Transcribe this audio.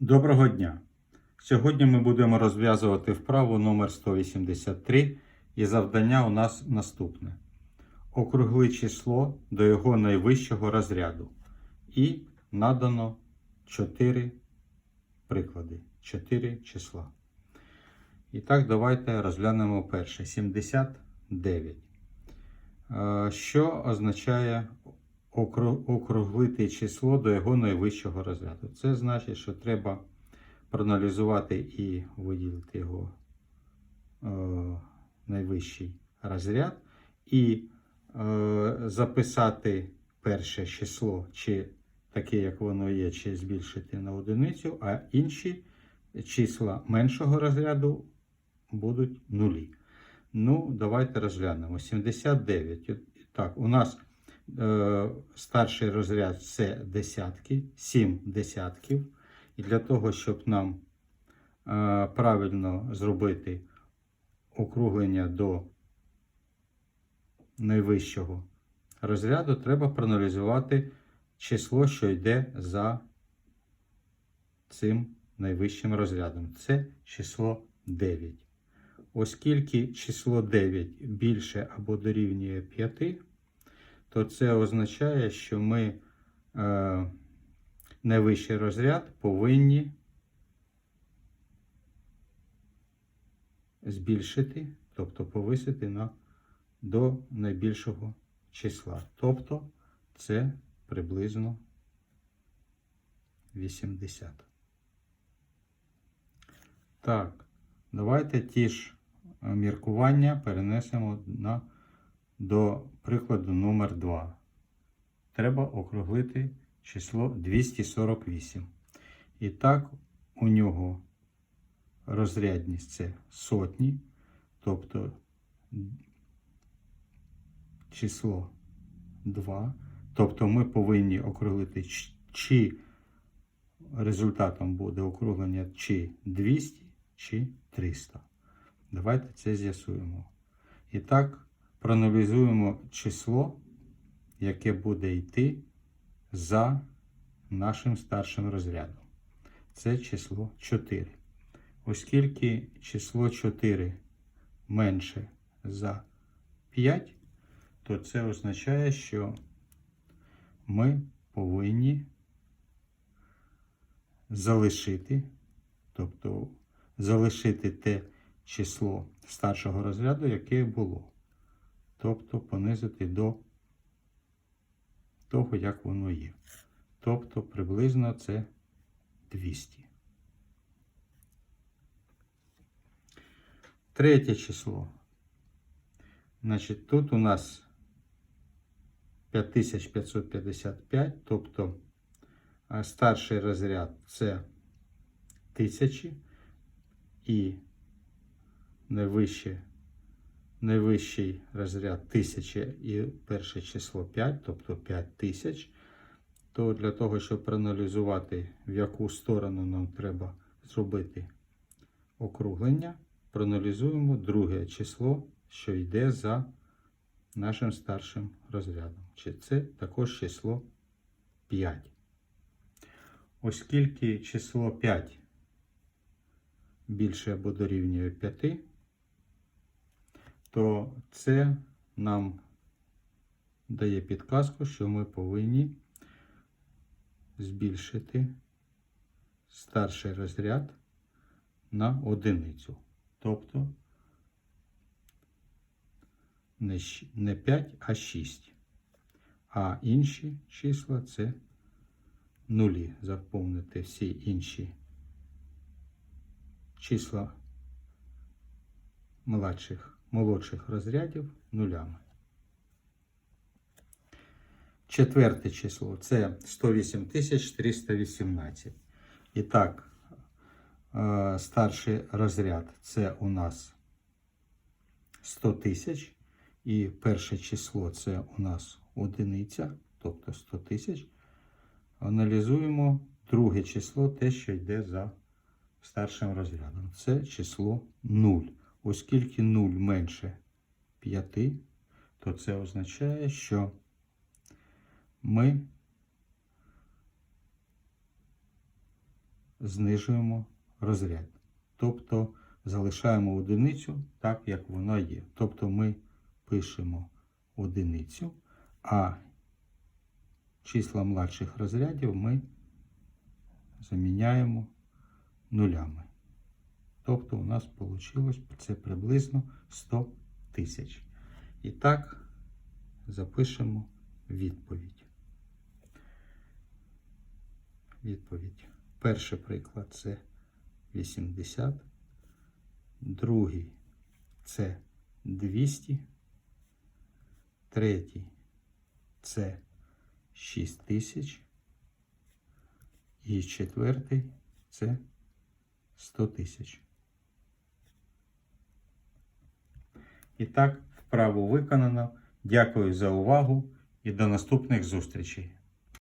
Доброго дня! Сьогодні ми будемо розв'язувати вправу номер 183 і завдання у нас наступне. Округли число до його найвищого розряду. І надано 4 приклади, 4 числа. І так, давайте розглянемо перше. 79. Е, Що означає округлити число до його найвищого розряду? Це значить, що треба проаналізувати і виділити його е, найвищий розряд, і е, записати перше число, чи таке, як воно є, чи збільшити на одиницю, а інші числа меншого розряду будуть нулі. Ну, давайте розглянемо. 79. Так, у нас старший розряд це десятки, 7 десятків. І для того, щоб нам е, правильно зробити округлення до найвищого розряду, треба проаналізувати число, що йде за цим найвищим розрядом. Це число 9. Оскільки число 9 більше або дорівнює 5, то це означає, що ми е, найвищий розряд повинні збільшити, тобто повисити на, до найбільшого числа. Тобто це приблизно 80. Так, давайте ті ж е, міркування перенесемо на, до прикладу номер 2. Треба округлити число 248. І так, у нього розрядність це сотні, тобто число 2. Тобто ми повинні округлити, чи результатом буде округлення чи 200, чи 300. Давайте це з'ясуємо. І так, проаналізуємо число, яке буде йти за нашим старшим розрядом. Це число 4. Оскільки число 4 менше за 5, то це означає, що ми повинні залишити, тобто залишити те число старшого розряду, яке було. Тобто понизити до того, як воно є. Тобто приблизно це 200. Третє число. Значить, тут у нас 5555, тобто старший розряд це тисячі і найвище, найвищий розряд 1000 і перше число 5, тобто 5000, то для того, щоб проаналізувати, в яку сторону нам треба зробити округлення, проаналізуємо друге число, що йде за нашим старшим розрядом. Чи це також число 5. Оскільки число 5 більше або дорівнює 5, то це нам дає підказку, що ми повинні збільшити старший розряд на одиницю. Тобто не 5, а 6. А інші числа це нулі. Заповнити всі інші числа младших, молодших розрядів нулями. Четверте число це 108 318. І так, е, старший розряд це у нас 100 тисяч. І перше число це у нас одиниця, тобто 100 тисяч. Аналізуємо друге число, те, що йде за старшим розрядом. Це число 0. Оскільки 0 менше 5, то це означає, що ми знижуємо розряд. Тобто залишаємо одиницю так, як вона є. Тобто ми пишемо одиницю, а числа младших розрядів ми заміняємо нулями. Тобто у нас вийшло це приблизно 100 тисяч. І так запишемо відповідь. Відповідь. Перший приклад це 80. Другий це 200. Третій це 6 тисяч. І четвертий це 100 тисяч. І так, вправо виконано. Дякую за увагу і до наступних зустрічей.